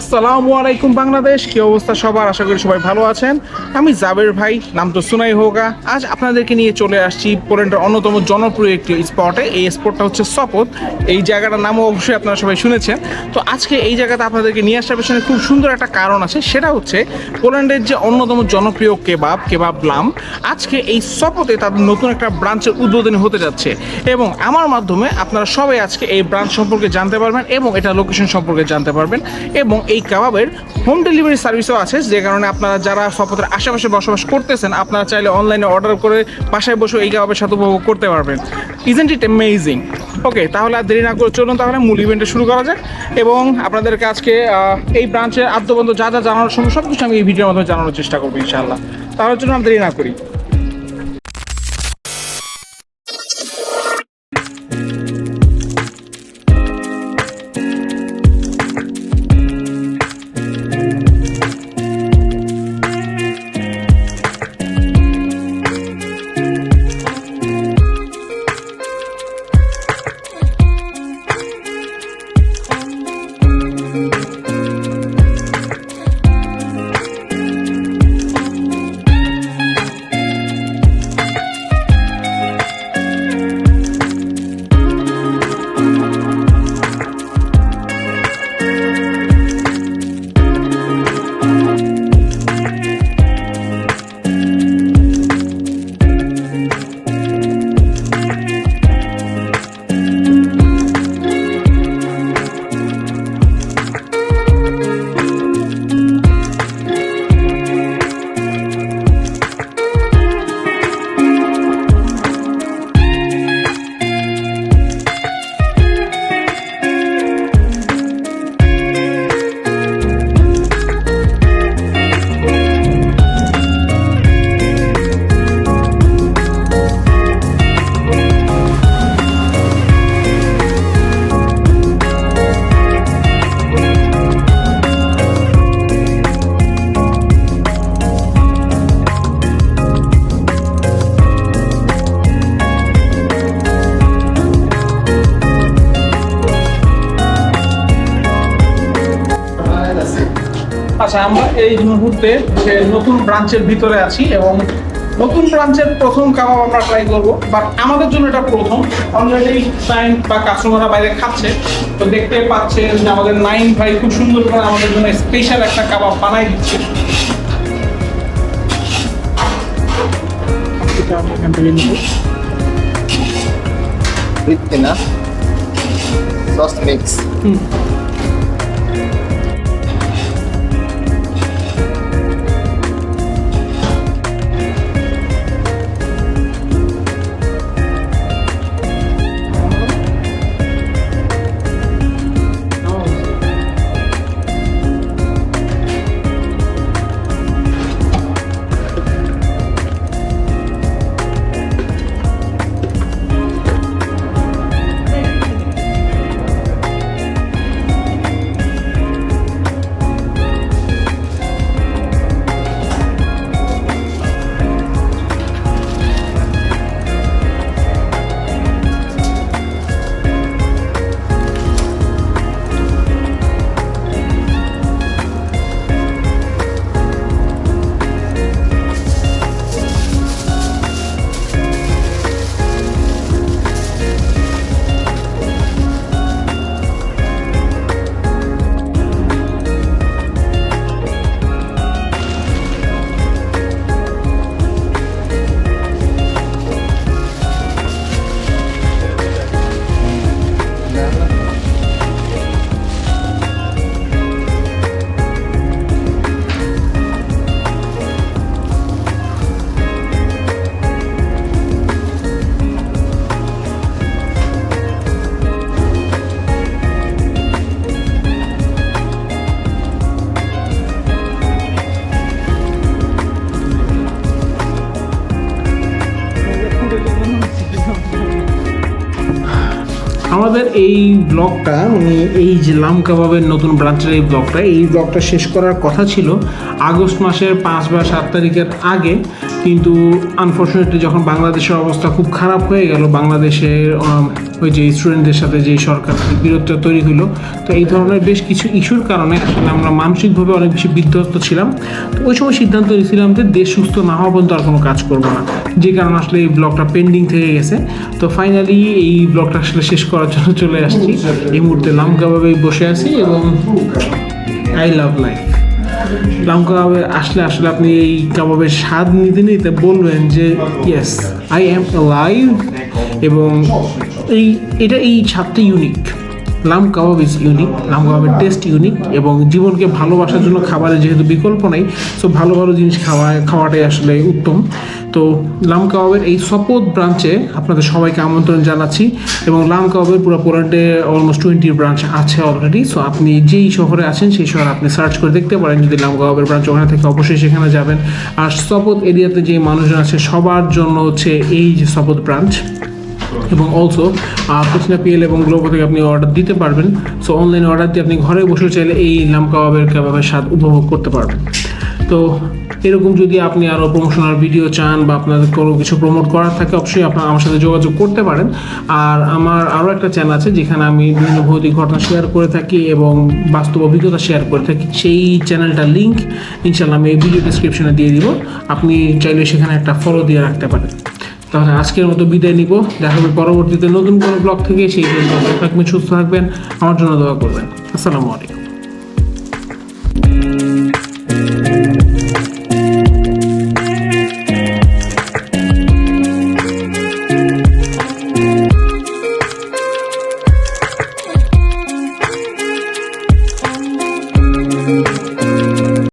আসসালামু আলাইকুম বাংলাদেশ, কি অবস্থা সবার? আশা করি সবাই ভালো আছেন। আমি জাবের ভাই, নাম তো সুনাই হোগা। আজ আপনাদেরকে নিয়ে চলে আসছি পোল্যান্ডের অন্যতম জনপ্রিয় একটি স্পটে এই স্পটটা হচ্ছে সপত। এই জায়গাটার নামও অবশ্যই আপনারা সবাই শুনেছেন। তো আজকে এই জায়গাতে আপনাদেরকে নিয়ে আসার পেছনে খুব সুন্দর একটা কারণ আছে। সেটা হচ্ছে পোল্যান্ডের যে অন্যতম জনপ্রিয় কেবাব কেবাব লাম, আজকে এই সপতে তাদের নতুন একটা ব্রাঞ্চের উদ্বোধনী হতে যাচ্ছে। এবং আমার মাধ্যমে আপনারা সবাই আজকে এই ব্রাঞ্চ সম্পর্কে জানতে পারবেন এবং এটা লোকেশন সম্পর্কে জানতে পারবেন। এবং এই কাবাবের হোম ডেলিভারি সার্ভিসও আছে, যে কারণে আপনারা যারা সপতের আশেপাশে বসবাস করতেছেন, আপনারা চাইলে অনলাইনে অর্ডার করে বাসায় বসে এই কাবাবের সাথে উপভোগ করতে পারবেন। ইজেন্ট ইট অ্যামেজিং ওকে তাহলে আর দেরি না করে চলুন তাহলে মূল ইভেন্টে শুরু করা যাক এবং আপনাদেরকে আজকে এই ব্রাঞ্চের আদ্যবন্ধ যা যা জানানোর সময় সব কিছু আমি এই ভিডিওর মাধ্যমে জানানোর চেষ্টা করব ইনশাআল্লাহ। তাহলে চলুন আর দেরি না করি। আচ্ছা আমরা এই মুহূর্তে যে নতুন ব্রাঞ্চের ভিতরে আছি এবং নতুন ব্রাঞ্চের প্রথম কাবাব আমরা ট্রাই করব বাট আমাদের জন্য এটা প্রথম অলরেডি ক্লায়েন্ট বা কাস্টমাররা বাইরে খাচ্ছে তো দেখতে পাচ্ছেন যে আমাদের নাইন ভাই খুব সুন্দর করে আমাদের জন্য স্পেশাল একটা কাবাব বানাই দিচ্ছে ne? Sauce mix. হুম। আমাদের এই ব্লগটা মানে এই যে লাম কাবাবের নতুন ব্রাঞ্চের এই ব্লগটা এই ব্লগটা শেষ করার কথা ছিল আগস্ট মাসের পাঁচ বা সাত তারিখের আগে। কিন্তু আনফর্চুনেটলি যখন বাংলাদেশের অবস্থা খুব খারাপ হয়ে গেল, বাংলাদেশের ওই যে স্টুডেন্টদের সাথে যে সরকার বিরোধটা তৈরি হলো, তো এই ধরনের বেশ কিছু ইস্যুর কারণে আসলে আমরা মানসিকভাবে অনেক বেশি বিধ্বস্ত ছিলাম। তো ওই সময় সিদ্ধান্ত নিয়েছিলাম যে দেশ সুস্থ না হওয়া পর্যন্ত আর কোনো কাজ করব না। যে কারণে আসলে এই ব্লগটা পেন্ডিং থেকে গেছে। তো ফাইনালি এই ব্লগটা আসলে শেষ করার জন্য চলে আসছি। এই মুহূর্তে লাম কাবাবে বসে আছি এবং আই লাভ লাইফ লাম কাবাবে আসলে আসলে আপনি এই কাবাবের স্বাদ নিতে নিতে বলবেন যে ইয়েস আই এম লাইভ এবং এই, এটা এই স্বাদটা ইউনিক লাম কাবাব ইজ ইউনিক লাম কাবাবের টেস্ট ইউনিক এবং জীবনকে ভালোবাসার জন্য খাবারের যেহেতু বিকল্প নেই সো ভালো ভালো জিনিস খাওয়া, খাওয়াটাই আসলে উত্তম। তো লাম কাবাবের এই সপদ ব্রাঞ্চে আপনাদের সবাইকে আমন্ত্রণ জানাচ্ছি এবং লাম কাবাবের পুরো পোল্যান্ডে অলমোস্ট টোয়েন্টি ব্রাঞ্চ আছে অলরেডি সো আপনি যেই শহরে আছেন সেই শহরে আপনি সার্চ করে দেখতে পারেন। যদি লাম কাবাবের ব্রাঞ্চ ওখানে থেকে অবশ্যই সেখানে যাবেন। আর সপদ এরিয়াতে যে মানুষজন আছে, সবার জন্য হচ্ছে এই যে সপদ ব্রাঞ্চ এবং অলসো প্রশ্ন পিএল এবং গ্লোবো থেকে আপনি অর্ডার দিতে পারবেন। সো অনলাইনে অর্ডার দিয়ে আপনি ঘরে বসে চাইলে এই লাম কাবাবের কাবাবের স্বাদ উপভোগ করতে পারবেন। তো, এরকম যদি আপনি আরও প্রমোশনাল ভিডিও চান বা আপনাদের কোনো কিছু প্রমোট করার থাকে, অবশ্যই আপনার আমার সাথে যোগাযোগ করতে পারেন। আর আমার আরও একটা চ্যানেল আছে, যেখানে আমি বিভিন্ন ভৌতিক ঘটনা শেয়ার করে থাকি এবং বাস্তব অভিজ্ঞতা শেয়ার করে থাকি। সেই চ্যানেলটার লিঙ্ক ইনশাল্লাহ আমি এই ভিডিও ডিসক্রিপশনে দিয়ে দিব। আপনি চাইলে সেখানে একটা ফলো দিয়ে রাখতে পারেন। তাহলে আজকের মতো বিদায় নিব। দেখা হবে পরবর্তীতে নতুন কোনো ব্লগ থেকে, সেই ভালো থাকবেন, সুস্থ থাকবেন, আমার জন্য দোয়া করবেন। আসসালামু আলাইকুম।